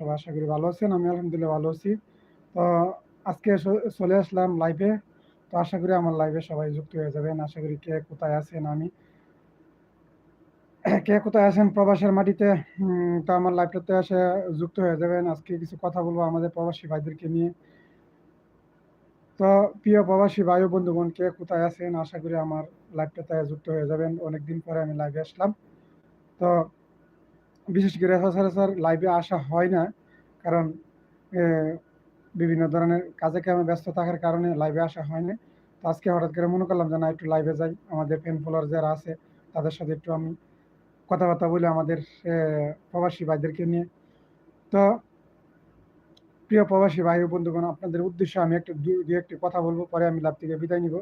সবাই আশা করি ভালো আছেন, আমি আলহামদুলিল্লাহ ভালো আছি। তো আজকে চলে আসলাম লাইভে তো আশা করি আমার লাইভে সবাই যুক্ত হয়ে যাবেন। আশা করি কে কোথায় আছেন আমি। কে কোথায় আছেন প্রবাসের মাটিতে? তো আমার লাইভটাতে এসে যুক্ত হয়ে যাবেন। আজকে কিছু কথা বলব আমাদের প্রবাসী ভাইদেরকে নিয়ে। তো প্রিয় প্রবাসী ভাই বন্ধুগণ, কে কোথায় আছেন? আশা করি আমার লাইভটাতে যুক্ত হয়ে যাবেন। অনেকদিন পরে আমি লাইভে আসলাম। তো বিশেষ করে সচরাচর লাইভে আসা হয় না, কারণ বিভিন্ন ধরনের কাজে কামে ব্যস্ত থাকার কারণে লাইভে আসা হয় না। তো আজকে হঠাৎ করে মনে করলাম যে, না, একটু লাইভে যাই। আমাদের ফ্যান ফলোয়ার যারা আছে, তাদের সাথে একটু আমি কথাবার্তা বলি আমাদের প্রবাসী ভাইদেরকে নিয়ে। তো, প্রিয় প্রবাসী ভাই বন্ধুগণ, আপনাদের উদ্দেশ্যে আমি একটু দু- একটি কথা বলব, পরে আমি লাভ থেকে বিদায় নিব।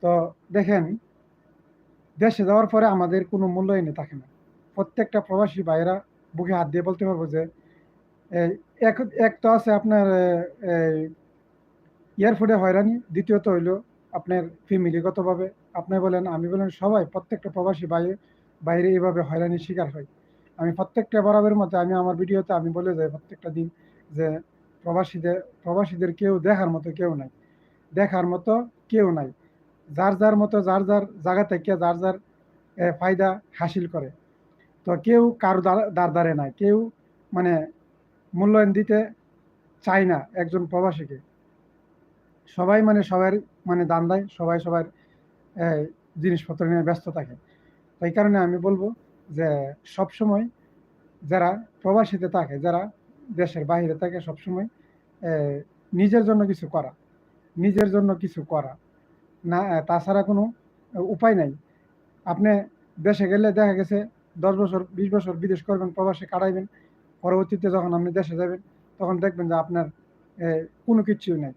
তো, দেখেন, দেশে যাওয়ার পরে আমাদের কোনো মূল্যায়নই থাকে না। প্রত্যেকটা প্রবাসী ভাইয়েরা বুকে হাত দিয়ে বলতে পারব যে এক এক তো আছে আপনার এয়ারপোর্টে হয়রানি, দ্বিতীয়ত হইল আপনার ফ্যামিলিগতভাবে। আপনি বলেন, আমি বলেন, সবাই, প্রত্যেকটা প্রবাসী বাইরে বাইরে এইভাবে হয়রানির শিকার হয়। আমি প্রত্যেকটা বরাবরের মধ্যে আমি আমার ভিডিওতে আমি বলে যাই প্রত্যেকটা দিন যে, প্রবাসীদের প্রবাসীদের কেউ দেখার মতো কেউ নাই। দেখার মতো কেউ নাই। যার যার মতো, যার যার জায়গা থেকে, যার যার ফায়দা হাসিল করে। তো কেউ কারও দাঁড় দাঁড় নাই। কেউ মানে মূল্যায়ন দিতে চায় না একজন প্রবাসীকে। সবাই মানে সবার মানে দান দেয়, সবাই সবার জিনিসপত্র নিয়ে ব্যস্ত থাকে। এই কারণে আমি বলব যে সব সময় যারা প্রবাসীতে থাকে, যারা দেশের বাইরে থাকে, সবসময় নিজের জন্য কিছু করা। নিজের জন্য কিছু করা। না তাছাড়া কোনো উপায় নাই। আপনি দেশে গেলে দেখা গেছে দশ বছর, বিশ বছর বিদেশ করবেন, প্রবাসে কাটাইবেন, পরবর্তীতে যখন আপনি দেশে যাবেন, তখন দেখবেন যে আপনার কোনো কিচ্ছুই নাই।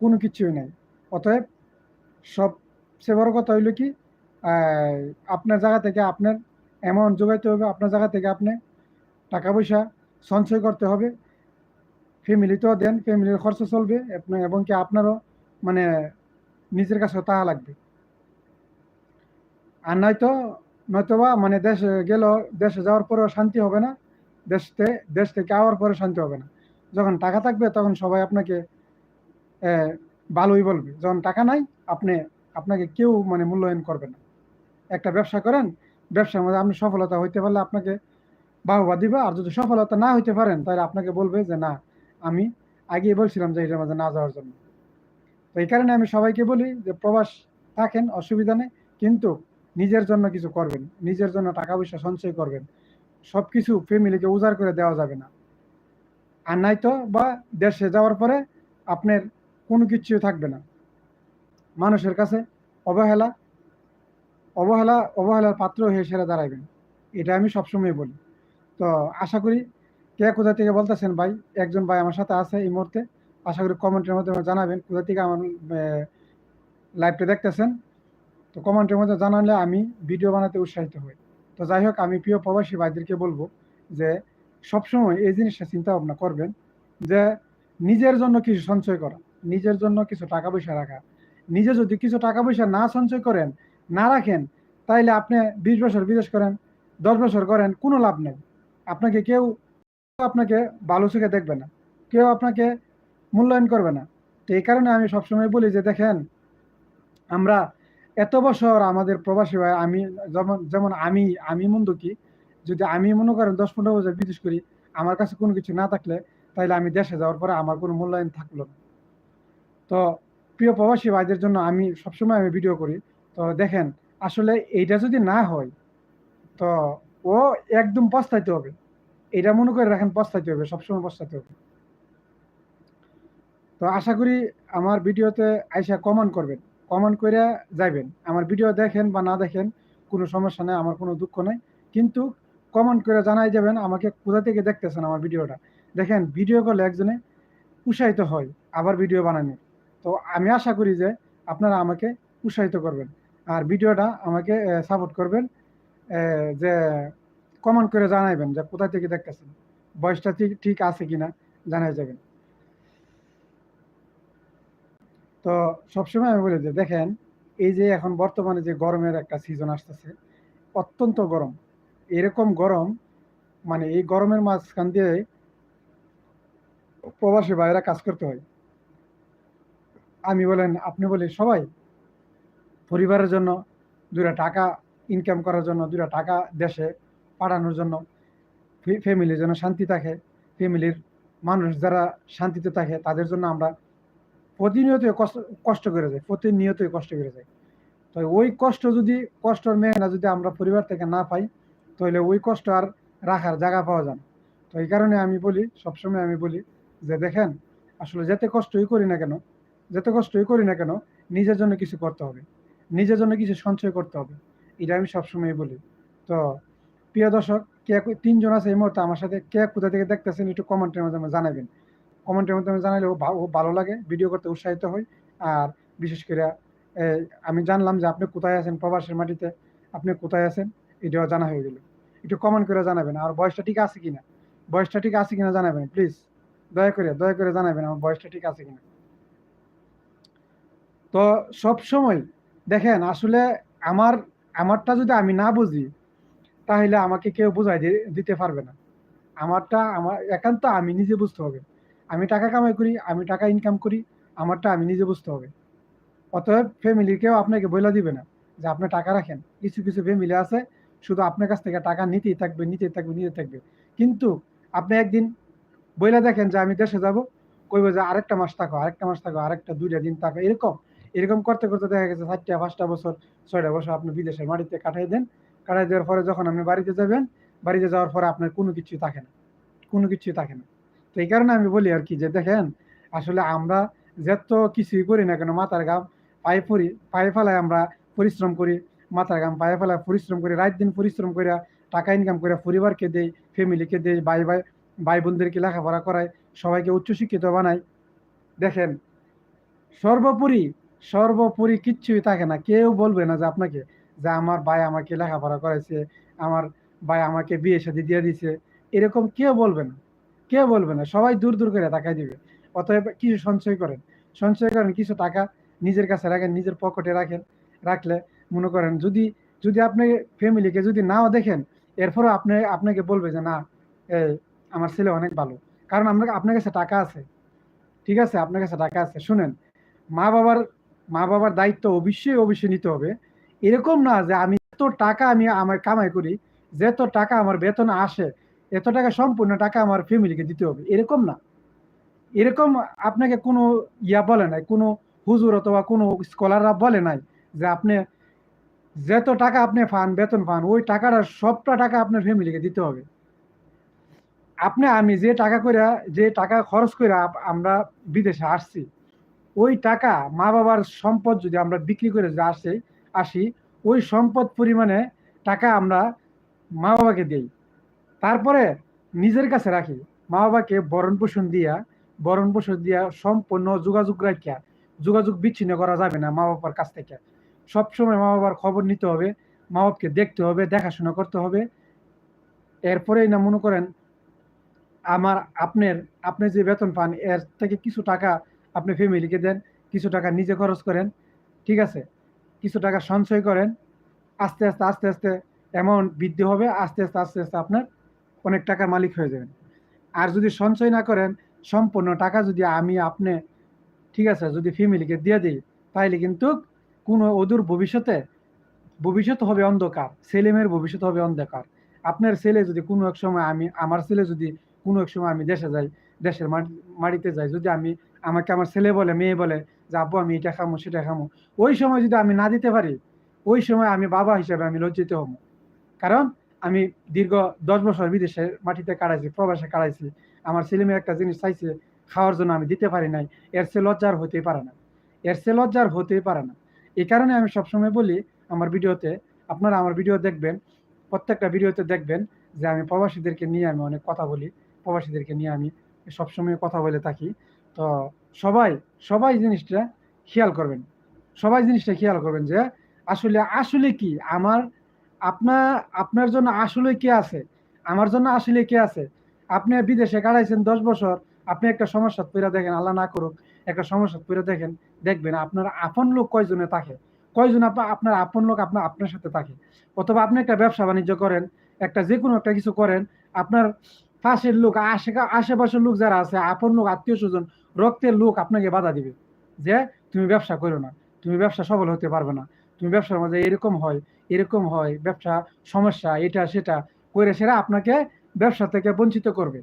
কোনো কিচ্ছুই নাই। অতএব সবচেয়ে বড় কথা হইল কি আপনার জায়গা থেকে আপনার অ্যামাউন্ট যোগাইতে হবে, আপনার জায়গা থেকে আপনি টাকা পয়সা সঞ্চয় করতে হবে। ফ্যামিলিতেও দেন ফ্যামিলির খরচা চলবে এবং কি আপনারও মানে নিজের কাছে তাহা লাগবে। আর নয়তো নয়তোবা মানে দেশে গেল দেশে যাওয়ার পরেও শান্তি হবে না, দেশতে দেশ থেকে আওয়ার পরে শান্তি হবে না। যখন টাকা থাকবে তখন সবাই আপনাকে ভালোই বলবে। যখন টাকা নাই, আপনি, আপনাকে কেউ মানে মূল্যায়ন করবে না। একটা ব্যবসা করেন, ব্যবসার মধ্যে আপনি সফলতা হইতে পারলে আপনাকে বাহবা দিবে। আর যদি সফলতা না হইতে পারেন, তাহলে আপনাকে বলবে যে, না, আমি আগেই বলছিলাম যে, এটার মধ্যে না যাওয়ার জন্য। তো এই কারণে আমি সবাইকে বলি যে, প্রবাস থাকেন, অসুবিধা নেই। কিন্তু নিজের জন্য কিছু করবেন, নিজের জন্য টাকা পয়সা সঞ্চয় করবেন সব কিছু ফ্যামিলিকে উজাড় করে দেওয়া যাবে না। আর নাই তো বা দেশে যাওয়ার পরে আপনার কোনো কিছুই থাকবে না। মানুষের কাছে অবহেলা অবহেলা, অবহেলার পাত্র হয়ে সেরে দাঁড়াইবেন। এটা আমি সবসময় বলি। তো আশা করি কে কোথা থেকে বলতেছেন ভাই? একজন ভাই আমার সাথে আছে এই মুহূর্তে। আশা করি কমেন্টের মাধ্যমে জানাবেন কোথা থেকে আমার লাইভটা দেখতেছেন। তো কমেন্টের মধ্যে জানালে আমি ভিডিও বানাতে উৎসাহিত হই। তো যাই হোক, আমি প্রিয় প্রবাসী ভাইদেরকে বলব যে, সবসময় এই জিনিসটা চিন্তা ভাবনা করবেন যে, নিজের জন্য কিছু সঞ্চয় করা, নিজের জন্য কিছু টাকা পয়সা রাখা। নিজে যদি কিছু টাকা পয়সা না সঞ্চয় করেন, না রাখেন, তাইলে আপনি বিশ বছর বিদেশ করেন, দশ বছর করেন, কোনো লাভ নেই। আপনাকে কেউ আপনাকে ভালো চোখে দেখবে না, কেউ আপনাকে মূল্যায়ন করবে না। তো এই কারণে আমি সবসময় বলি যে, দেখেন, আমরা এত বছর আমাদের প্রবাসী ভাই, আমি যেমন যেমন আমি আমি মন্দ কি? যদি আমি মনে করেন দশ পনেরো বছর বিদেশ করি, আমার কাছে কোনো কিছু না থাকলে তাহলে আমি দেশে যাওয়ার পরে আমার কোনো মূল্যায়ন থাকল না। তো প্রিয় প্রবাসী ভাইদের জন্য আমি সবসময় আমি ভিডিও করি। তো দেখেন, আসলে এইটা যদি না হয়, তো ও একদম পস্তাইতে হবে। এটা মনে করে রাখেন পস্তাইতে হবে, সবসময় পস্তাইতে হবে। তো আশা করি আমার ভিডিওতে আইসা কমেন্ট করবেন। কমেন্ট করে যাইবেন। আমার ভিডিও দেখেন বা না দেখেন, কোনো সমস্যা নেই, আমার কোনো দুঃখ নেই। কিন্তু কমেন্ট করে জানাই যাবেন, আমাকে কোথা থেকে দেখতেছেন আমার ভিডিওটা? দেখেন, ভিডিও করলে একজনে উৎসাহিত হয়, আবার ভিডিও বানানোর তো আমি আশা করি যে আপনারা আমাকে উৎসাহিত করবেন। আর ভিডিওটা আমাকে সাপোর্ট করবেন যে কমেন্ট করে জানাইবেন যে কোথা থেকে দেখতেছেন। বয়সটা ঠিক ঠিক আছে কিনা জানাই যাবেন। তো সবসময় আমি বলি যে, দেখেন, এই যে এখন বর্তমানে যে গরমের একটা সিজন আসতেছে, অত্যন্ত গরম। এরকম গরম মানে এই গরমের মাঝখান দিয়ে প্রবাসী ভাইয়েরা কাজ করতে হয়। আমি বলেন, আপনি বলি সবাই, পরিবারের জন্য দুটা টাকা ইনকাম করার জন্য দুটা টাকা দেশে পাঠানোর জন্য ফ্যামিলির জন্য শান্তি থাকে। ফ্যামিলির মানুষ যারা শান্তিতে থাকে, তাদের জন্য আমরা প্রতিনিয়তই কষ্ট করে যাই প্রতিনিয়তই কষ্ট করে যাই তো ওই কষ্ট যদি, কষ্টর মেহনা যদি আমরা পরিবার থেকে না পাই, তাহলে ওই কষ্ট আর রাখার জায়গা পাওয়া যায় তো এই কারণে আমি বলি, সবসময় আমি বলি যে দেখেন, আসলে যেতে কষ্টই করি না কেন, যেতে কষ্টই করি না কেন, নিজের জন্য কিছু করতে হবে, নিজের জন্য কিছু সঞ্চয় করতে হবে, এটা আমি সবসময় বলি। তো প্রিয় দর্শক, কে তিনজন আছে এই মুহূর্তে আমার সাথে, কে কোথা থেকে দেখতেছেন একটু কমেন্টের মাধ্যমে জানাবেন। কমেন্টের মাধ্যমে জানালে ও ভালো লাগে ভিডিও করতে উৎসাহিত হই। আর বিশেষ করে আমি জানলাম যে আপনি কোথায় আছেন, প্রবাসের মাটিতে, আপনি কোথায় আছেন? এটাও জানা হয়ে গেল। একটু কমেন্ট করে জানাবেন, আর বয়সটা ঠিক আছে কিনা? বয়সটা ঠিক আছে কিনা জানাবেন প্লিজ দয়া করে দয়া করে জানাবেন আমার বয়সটা ঠিক আছে কিনা। তো সব সময়, দেখেন, আসলে আমার, আমারটা যদি আমি না বুঝি, তাহলে আমাকে কেউ বোঝাই দিতে পারবে না। আমারটা, আমার একান্ত আমি নিজে বুঝতে হবে। আমি টাকা কামাই করি, আমি টাকা ইনকাম করি, আমারটা আমি নিজে বুঝতে হবে। অতএব ফ্যামিলি কেউ আপনাকে বলে দিবে না যে আপনি টাকা রাখেন। কিছু কিছু ফ্যামিলি আছে, শুধু আপনার কাছ থেকে টাকা নিতেই থাকবে নিতেই থাকবে নিতে থাকবে। কিন্তু আপনি একদিন বইলা দেখেন যে আমি দেশে যাব, কইবে যে আরেকটা মাস থাকো, আরেকটা মাস থাকো, আরেকটা, দুইটা দিন থাকো, এরকম এরকম করতে করতে দেখা গেছে চারটা, পাঁচটা বছর, ছয়টা বছর আপনি বিদেশের মাটিতে কাটাই দেন। কাটাই দেওয়ার পরে যখন আপনি বাড়িতে যাবেন, বাড়িতে যাওয়ার পরে আপনার কোনো কিছুই থাকে না। কোনো কিছুই থাকে না। তো এই কারণে আমি বলি আর কি যে দেখেন, আসলে আমরা যত কিছুই করি না কেন, মাথার গাম পায়ে পরি, পায়ে ফেলায় আমরা পরিশ্রম করি, মাথার গাম পায়ে ফেলায় পরিশ্রম করি, রাত দিন পরিশ্রম করে টাকা ইনকাম করে পরিবারকে দেই ফ্যামিলিকে দেই, ভাই ভাই ভাই বোনদেরকে লেখাপড়া করায় সবাইকে উচ্চশিক্ষিত বানাই। দেখেন, সর্বোপরি সর্বোপরি কিচ্ছুই থাকে না, কেউ বলবে না যে আপনাকে যে আমার ভাই আমাকে লেখাপড়া করাইছে, আমার ভাই আমাকে বিয়ে সাথে দিয়ে দিছে, এরকম কেউ বলবে না। কেউ বলবে না? সবাই দূর দূর করে তাকাই দিবে। অতএব কিছু সঞ্চয় করেন। সঞ্চয় করেন কিছু টাকা নিজের কাছে রাখেন, নিজের পকেটে রাখেন, রাখলে মনে করেন যদি যদি আপনি ফ্যামিলিকে যদি নাও দেখেন, এরপরও আপনি, আপনাকে বলবে যে, না আমার ছেলে অনেক ভালো। কারণ আমরা, আপনার কাছে টাকা আছে। ঠিক আছে? আপনার কাছে টাকা আছে। শুনেন, মা বাবার মা বাবার দায়িত্ব অবশ্যই অবশ্যই নিতে হবে। এরকম না যে আমি এত টাকা আমি আমার কামাই করি যত টাকা আমার বেতন আসে এত টাকা সম্পূর্ণ টাকা আমার ফ্যামিলিকে দিতে হবে। এরকম না। এরকম আপনাকে কোনো ইয়া বলে নাই, কোনো হুজুর অথবা কোনো স্কলাররা বলে নাই যে আপনি যত টাকা আপনি পান, বেতন পান, ওই টাকাটা, সবটা টাকা আপনার ফ্যামিলিকে দিতে হবে। আপনি, আমি যে টাকা করে যে টাকা খরচ করে আমরা বিদেশে আসছি, ওই টাকা মা বাবার সম্পদ যদি আমরা বিক্রি করে যে আসি আসি, ওই সম্পদ পরিমাণে টাকা আমরা মা বাবাকে দিই। তারপরে নিজের কাছে রাখি। মা বাবাকে বরণ পোষণ দিয়া, বরণ পোষণ দিয়া সম্পূর্ণ যোগাযোগ রাখিয়া, যোগাযোগ বিচ্ছিন্ন করা যাবে না মা বাবার কাছ থেকে। সবসময় মা বাবার খবর নিতে হবে মা বাবাকে দেখতে হবে, দেখাশোনা করতে হবে। এরপরেই না মনে করেন, আমার আপনার, আপনি যে বেতন পান, এর থেকে কিছু টাকা আপনি ফ্যামিলিকে দেন, কিছু টাকা নিজে খরচ করেন, ঠিক আছে? কিছু টাকা সঞ্চয় করেন, আস্তে আস্তে আস্তে আস্তে অ্যামাউন্ট বৃদ্ধি হবে, আস্তে আস্তে আস্তে আস্তে আপনার অনেক টাকার মালিক হয়ে যাবেন। আর যদি সঞ্চয় না করেন, সম্পূর্ণ টাকা যদি আমি আপনি, ঠিক আছে, যদি ফ্যামিলিকে দিয়ে দিই তাহলে কিন্তু কোনো অদূর ভবিষ্যতে, ভবিষ্যৎ হবে অন্ধকার, ছেলেমেয়ের ভবিষ্যৎ হবে অন্ধকার। আপনার ছেলে যদি কোনো এক সময় আমি, আমার ছেলে যদি কোনো এক সময় আমি দেশে যাই, দেশের মাটিতে যাই, যদি আমি আমাকে আমার ছেলে বলে, মেয়ে বলে যে, আব্বু, আমি এটা খামো, সেটা খামো। ওই সময় যদি আমি না দিতে পারি, ওই সময় আমি বাবা হিসাবে আমি লজ্জিত হব। কারণ আমি দীর্ঘ দশ বছর বিদেশের মাটিতে কাটাইছি প্রবাসে কাটাইছি আমার ছেলে মেয়ে একটা জিনিস চাইছে, খাওয়ার জন্য আমি দিতে পারি নাই। এর সে লজ্জার হতেই পারে না। এর সে লজ্জার হতেই পারে না। এই কারণে আমি সবসময় বলি আমার ভিডিওতে, আপনারা আমার ভিডিও দেখবেন, প্রত্যেকটা ভিডিওতে দেখবেন যে আমি প্রবাসীদেরকে নিয়ে আমি অনেক কথা বলি। প্রবাসীদেরকে নিয়ে আমি সবসময় কথা বলে থাকি। তো সবাই সবাই জিনিসটা খেয়াল করবেন। সবাই জিনিসটা খেয়াল করবেন যে আসলে আসলে কি? আমার আপনার আপনার জন্য আসলে কে আছে? আমার জন্য আসলে কে আছে? আপনি বিদেশে কাটাইছেন দশ বছর, আপনি একটা সমস্যা পইরা দেখেন, আল্লাহ না করুক, একটা সমস্যা পইরা দেখেন, দেখবেন আপনার আপন লোক কয়জনে থাকে? কয়জন আপনার আপন লোক আপনার আপনার সাথে থাকে? অথবা আপনি একটা ব্যবসা বাণিজ্য করেন, একটা যে কোনো একটা কিছু করেন, আপনার পাশের লোক আশে আশেপাশের লোক যারা আছে, আপন লোক, আত্মীয় স্বজন, রক্তের লোক আপনাকে বাধা দিবে। যে, তুমি ব্যবসা করো না, তুমি ব্যবসা সফল হতে পারবে না। তুমি ব্যবসার মাঝে এরকম হয় এরকম হয়, ব্যবসা সমস্যা, এটা, সেটা করে সেরা আপনাকে ব্যবসা থেকে বঞ্চিত করবে।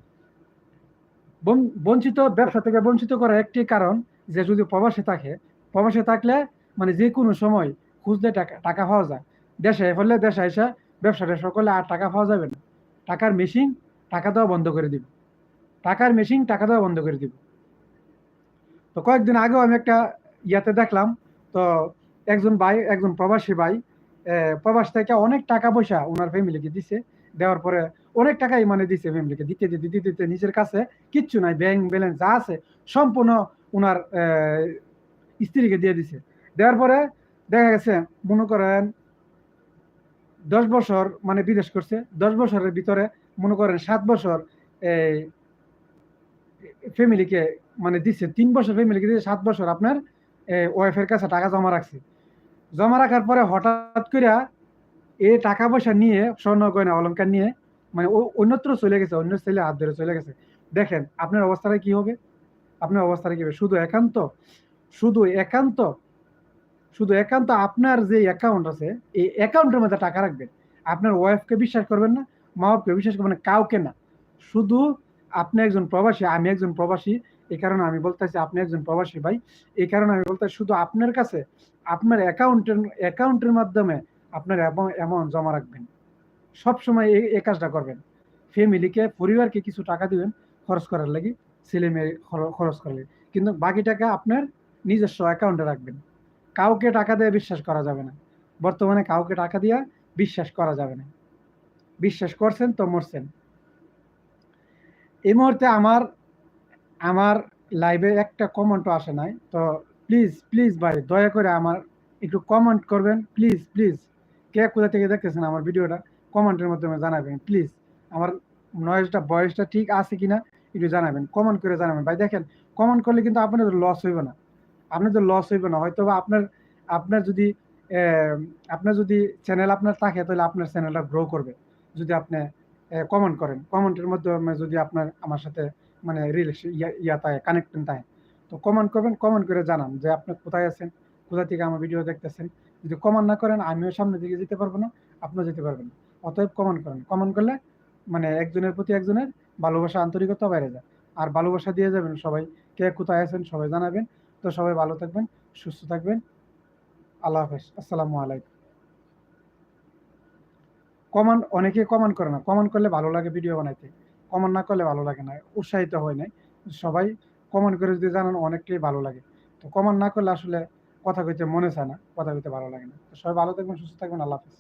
বঞ্চিত, ব্যবসা থেকে বঞ্চিত করার একটি কারণ যে যদি প্রবাসে থাকে, প্রবাসে থাকলে মানে যে কোনো সময় খুঁজলে টাকা টাকা পাওয়া যায়। দেশে হলে দেশে এসে ব্যবসা ট্যাবসা করলে আর টাকা পাওয়া যাবে না। টাকার মেশিন টাকা দেওয়া বন্ধ করে দিবে। টাকার মেশিন টাকা দেওয়া বন্ধ করে দিবে। তো কয়েকদিন আগেও আমি একটা ইয়াতে দেখলাম, তো একজন ভাই, একজন প্রবাসী ভাই প্রবাস থেকে অনেক টাকা পয়সা ওনার ফ্যামিলিকে দিছে। দেওয়ার পরে অনেক টাকাই মানে দিছে ফ্যামিলিকে দিতে দিতে দিতে দিতে নিজের কাছে কিচ্ছু নাই ব্যাংক ব্যালেন্স যা আছে সম্পূর্ণ ওনার স্ত্রীকে দিয়ে দিছে। দেওয়ার পরে দেখা গেছে, মনে করেন দশ বছর মানে বিদেশ করছে, দশ বছরের ভিতরে মনে করেন সাত বছর এই ফ্যামিলিকে মানে দিচ্ছে তিন বছর ফ্যামিলিকে দিচ্ছে সাত বছর আপনার ওয়াইফের কাছে টাকা জমা রাখছি। জমা রাখার পরে হঠাৎ করে এই টাকা পয়সা নিয়ে স্বর্ণ গয়না অলঙ্কার নিয়ে মানে ও- অন্যত্র চলে গেছে, অন্য ছেলে হাত ধরে চলে গেছে। দেখেন, আপনার অবস্থাটা কি হবে? আপনার অবস্থাটা কি হবে? শুধু একান্ত শুধু একান্ত শুধু একান্ত আপনার যে অ্যাকাউন্ট আছে, এই অ্যাকাউন্টের মধ্যে টাকা রাখবেন। আপনার ওয়াইফকে বিশ্বাস করবেন না মা বাপকে বিশ্বাস করবেন না, কাউকে না। শুধু আপনি একজন প্রবাসী, আমি একজন প্রবাসী এই কারণে আমি বলতেছি, আপনি একজন প্রবাসী ভাই, এই কারণে আমি বলতে শুধু আপনার কাছে, আপনার অ্যাকাউন্টের অ্যাকাউন্টের মাধ্যমে আপনার অ্যামাউন্ট জমা রাখবেন। সবসময় এই এই কাজটা করবেন। ফ্যামিলিকে, পরিবারকে কিছু টাকা দিবেন, খরচ করার লাগি, ছেলে মেয়ে খরচ করার লাগি। কিন্তু বাকি টাকা আপনার নিজস্ব অ্যাকাউন্টে রাখবেন। কাউকে টাকা দিয়ে বিশ্বাস করা যাবে না। বর্তমানে কাউকে টাকা দিয়ে বিশ্বাস করা যাবে না। বিশ্বাস করছেন তো মরছেন। এই মুহূর্তে আমার আমার লাইভে একটা কমেন্টও আসে নাই। তো প্লিজ প্লিজ ভাই, দয়া করে আমার একটু কমেন্ট করবেন। প্লিজ প্লিজ কে কোথা থেকে দেখতেছেন আমার ভিডিওটা? কমেন্টের মাধ্যমে জানাবেন প্লিজ আমার নয়েজটা বয়সটা ঠিক আছে কিনা একটু জানাবেন কমেন্ট করে জানাবেন। ভাই, দেখেন কমেন্ট করলে কিন্তু আপনাদের লস হইব না। আপনাদের লস হইব না। হয়তো বা আপনার আপনার যদি আপনার যদি চ্যানেল আপনার থাকে, তাহলে আপনার চ্যানেলটা গ্রো করবে। যদি আপনি কমেন্ট করেন। কমেন্টের মাধ্যমে যদি আপনার, আমার সাথে মানে রিলেশন ইয়া থাকে কানেকশন থাকে তো কমেন্ট করবেন কমেন্ট করে জানান যে আপনি কোথায় আছেন, কোথা থেকে আমার ভিডিও দেখতেছেন। যদি কমেন্ট না করেন, আমিও সামনের দিকে যেতে পারব না, আপনিও যেতে পারবেন অতএব কমেন্ট করেন। কমেন্ট করলে মানে একজনের প্রতি একজনের ভালোবাসা, আন্তরিকতা বাইরে যায়। আর ভালোবাসা দিয়ে যাবেন সবাই। কে কোথায় আছেন সবাই জানাবেন। তো সবাই ভালো থাকবেন, সুস্থ থাকবেন। আল্লাহ হাফেজ। আসসালামু আলাইকুম। কমেন্ট অনেকে কমেন্ট করে না। কমেন্ট করলে ভালো লাগে ভিডিও বানাইতে। কমেন্ট না করলে ভালো লাগে না, উৎসাহিত হয় নাই। সবাই কমন করে যদি জানান, অনেকটাই ভালো লাগে। তো কমন না করলে আসলে কথা কইতে মনে চায় না, কথা কইতে ভালো লাগে না। তো সবাই ভালো থাকবেন, সুস্থ থাকবেন, আল্লাহ হাফেজ।